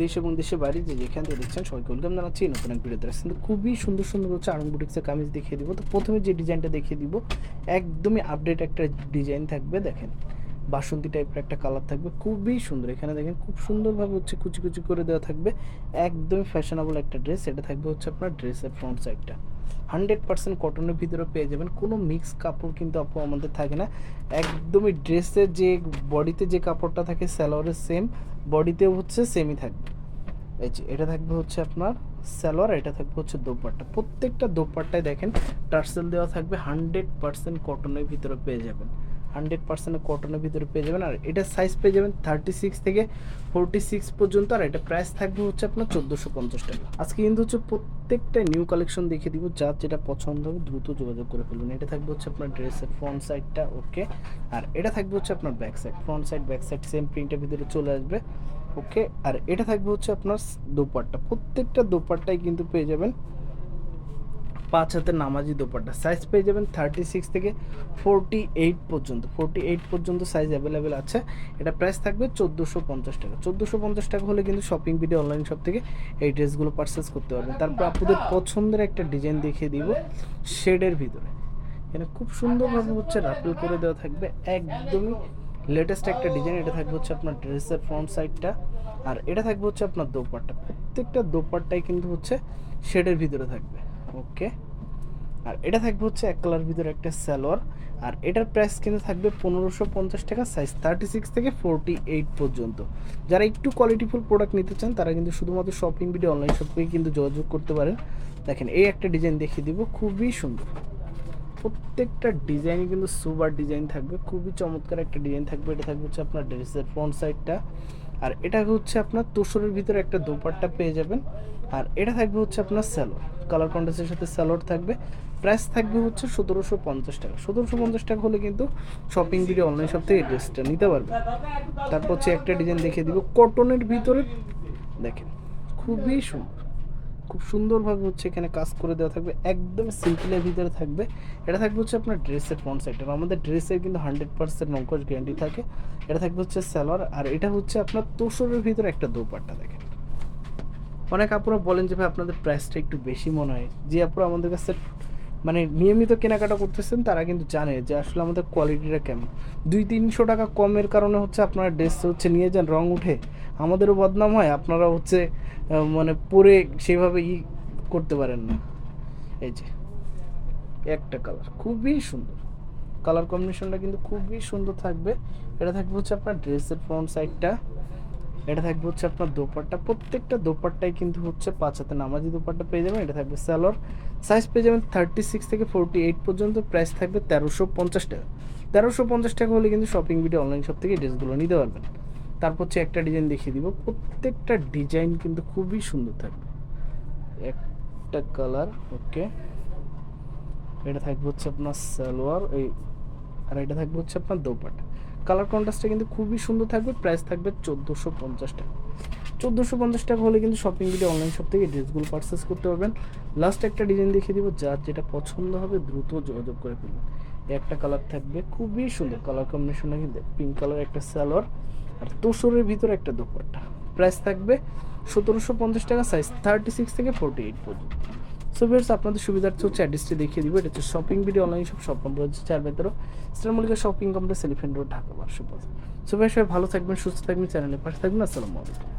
দেশ এবং দেশের বাইরে যে যেখান থেকে দেখছেন, সবাইকে ওয়েলকাম জানাচ্ছি নতুন এক ভিডিওতে কিন্তু খুবই সুন্দর সুন্দর হচ্ছে আরং বুটিক্সের কামিজ দেখিয়ে দিব। তো প্রথমে যে ডিজাইনটা দেখিয়ে দিব, একদমই আপডেট একটা ডিজাইন থাকবে, দেখেন। বাসন্তী টাইপের একটা কালার থাকবে, খুবই সুন্দর। এখানে দেখেন খুব সুন্দরভাবে হচ্ছে কুচি কুচি করে দেওয়া থাকবে, একদমই ফ্যাশনেবল একটা ড্রেস এটা থাকবে হচ্ছে আপনার ড্রেসের ফ্রন্ট সাইডটা হান্ড্রেড পার্সেন্ট কটনের ভিতরে পেয়ে যাবেন। কোনো মিক্স কাপড় কিন্তু আপু আমাদের থাকে না। একদমই ড্রেসের যে, বডিতে যে কাপড়টা থাকে স্যালোয়ারের সেম বডিতেও হচ্ছে সেমই থাকবে। এই যে, এটা থাকবে হচ্ছে আপনার স্যালোয়ার এটা থাকবে হচ্ছে দোপাট্টা। প্রত্যেকটা দোপাট্টায় দেখেন, টার্সেল দেওয়া থাকবে, হান্ড্রেড পার্সেন্ট কটনের ভিতরে পেয়ে যাবেন। হান্ড্রেড পার্সেন্ট কটনের ভিতরে পেয়ে যাবেন। আর এটা সাইজ পেয়ে যাবেন থার্টি সিক্স থেকে ফোরটি সিক্স পর্যন্ত, আর এটা প্রাইস থাকবে হচ্ছে আপনার চোদ্দোশো পঞ্চাশ টাকা। আজকে কিন্তু হচ্ছে প্রত্যেকটা নিউ কালেকশন দেখিয়ে দিব, যার যেটা পছন্দ হবে দ্রুত যোগাযোগ করে ফেলুন এটা থাকবে হচ্ছে আপনার ড্রেসের ফ্রন্ট সাইডটা ওকে আর এটা থাকবে হচ্ছে আপনার back side front side back side same প্রিন্টের ভিতরে চলে আসবে ওকে আর এটা থাকবে হচ্ছে আপনার দোপাট্টা। প্রত্যেকটা দোপাট্টাই কিন্তু পেয়ে যাবেন পাঁচ হাতের নামাজি দোপাট্টা। সাইজ পেয়ে যাবেন থার্টি সিক্স থেকে ফোরটি এইট পর্যন্ত। ফোরটি এইট পর্যন্ত সাইজ অ্যাভেলেবেল আছে। এটা প্রাইস থাকবে চোদ্দোশো পঞ্চাশ টাকা। চোদ্দোশো পঞ্চাশ টাকা হলে কিন্তু শপিং ভিডিও অনলাইন শপ থেকে এই ড্রেসগুলো পারচেস করতে পারবেন। তারপর আপনাদের পছন্দের একটা ডিজাইন দেখিয়ে দিব শেডের ভিতরে। এখানে খুব সুন্দরভাবে হচ্ছে রাফেল করে দেওয়া থাকবে। একদমই লেটেস্ট একটা ডিজাইন এটা থাকবে হচ্ছে আপনার ড্রেসের ফ্রন্ট সাইডটা আর এটা থাকবে হচ্ছে আপনার দোপাট্টা। প্রত্যেকটা দোপাট্টাই কিন্তু হচ্ছে শেডের ভিতরে থাকবে। ওকে। আর এটা থাকবে হচ্ছে এক কালার ভিতরে একটা স্যালোয়ার আর এটার প্রাইস কিন্তু থাকবে পনেরোশো পঞ্চাশ টাকা সাইজ থার্টি সিক্স থেকে ফোরটি এইট পর্যন্ত। যারা একটু কোয়ালিটিফুল প্রোডাক্ট নিতে চান, তারা কিন্তু শুধুমাত্র শপিং ভিডিও অনলাইন শপিংয়ে কিন্তু যোগাযোগ করতে পারেন। দেখেন, এই একটা ডিজাইন দেখিয়ে দিব, খুবই সুন্দর। প্রত্যেকটা ডিজাইনই কিন্তু সুপার ডিজাইন থাকবে, খুবই চমৎকার একটা ডিজাইন থাকবে। এটা থাকবে হচ্ছে আপনার ড্রেসের ফ্রন্ট সাইডটা আর এটা হচ্ছে আপনার তোষরের ভিতরে একটা দোপাট্টা পেয়ে যাবেন। আর এটা থাকবে হচ্ছে আপনার স্যালোর। কালার কন্ট্রাস্টের সাথে স্যালোর থাকবে। প্রাইস থাকবে হচ্ছে সতেরোশো পঞ্চাশ টাকা। সতেরোশো পঞ্চাশ টাকা হলে কিন্তু শপিং ভিডিও অনলাইন শপ থেকে ড্রেসটা নিতে পারবে। তারপর হচ্ছে একটা ডিজাইন দেখিয়ে দিব। কটনের ভিতরে দেখেন, খুবই সুন্দর। খুব সুন্দরভাবে হচ্ছে এখানে কাজ করে দেওয়া থাকবে, একদম সিম্পলের ভিতরে থাকবে। এটা থাকবে হচ্ছে আপনার ড্রেসের ফ্রন্ট সাইডটা আমাদের ড্রেসের কিন্তু হান্ড্রেড পার্সেন্ট নঙ্কশ গ্যারান্টি থাকে। এটা থাকবে হচ্ছে স্যালোয়ার আর এটা হচ্ছে আপনার তোষরের ভিতরে একটা দোপাট্টা, দেখেন। অনেক আপুরা বলেন যে, ভাই, আপনাদের প্রাইসটা একটু বেশি মনে হয়। যে আপুরা আমাদের কাছে মানে নিয়মিত কেনাকাটা করতেছেন, তারা কিন্তু জানে যে আসলে আমাদের কোয়ালিটিটা কেমন। দুই তিনশো টাকা কমের কারণে হচ্ছে আপনারা ড্রেস হচ্ছে নিয়ে যান, রং উঠে। আমাদেরও বদনাম হয়, আপনারা হচ্ছে মানে পরে সেভাবে ই করতে পারেন না। এই যে, একটা কালার খুবই সুন্দর। কালার কম্বিনেশনটা কিন্তু খুবই সুন্দর থাকবে। এটা থাকবে হচ্ছে আপনার ড্রেসের ফ্রন্ট সাইডটা এটা থাকবে হচ্ছে আপনার দোপাট্টা। প্রত্যেকটা দোপাট্টাই কিন্তু হচ্ছে পাঁচ হাতে নামাজি দোপাট্টা পেয়ে যাবেন। এটা থাকবে স্যালোর। সাইজ পেয়ে যাবেন থার্টি সিক্স থেকে ফোরটি এইট পর্যন্ত। প্রাইস থাকবে তেরোশো পঞ্চাশ টাকা। তেরোশো পঞ্চাশ টাকা হলে কিন্তু শপিং ভিডিও অনলাইন শপ থেকে ড্রেসগুলো নিতে পারবেন। তারপর হচ্ছে একটা ডিজাইন দেখিয়ে দিব। প্রত্যেকটা ডিজাইন কিন্তু খুবই সুন্দর থাকবে। একটা কালার ওকে এটা থাকবে হচ্ছে আপনার সালোয়ার, এই আর এটা থাকবে হচ্ছে আপনার দোপাট্টা। কালার কন্ট্রাস্টটা কিন্তু খুবই সুন্দর থাকবে প্রাইস থাকবে চোদ্দোশো পঞ্চাশ টাকা। চোদ্দোশো পঞ্চাশ টাকা হলে কিন্তু শপিং ভিডিও অনলাইন শপ থেকে ড্রেসগুলো পারচেস করতে পারবেন। লাস্ট একটা ডিজাইন দেখিয়ে দিব, যার যেটা পছন্দ হবে দ্রুত যোগাযোগ করে ফেলবেন একটা কালার থাকবে খুবই সুন্দর কালার কম্বিনেশনটা কিন্তু পিঙ্ক কালার একটা সালোয়ার, আর তোসরের ভিতরে একটা দোপাট্টা। প্রাইস থাকবে সতেরোশো পঞ্চাশ টাকা সাইজ থার্টি সিক্স থেকে ফোরটি এইট পর্যন্ত। সো ভিউয়ার্স আপনাদের সুবিধার্থে হচ্ছে অ্যাড্রেসটি দেখিয়ে দিব। এটা হচ্ছে shopping video online shop shop number হচ্ছে চার বেতেরো। Mallika shopping complex elephant road Dhaka বারোশো পাঁচ সো ফ্রেন্ডস সবাই ভালো থাকবেন, সুস্থ থাকবেন চ্যানেলে পাশে থাকবেন। আসসালামু আলাইকুম।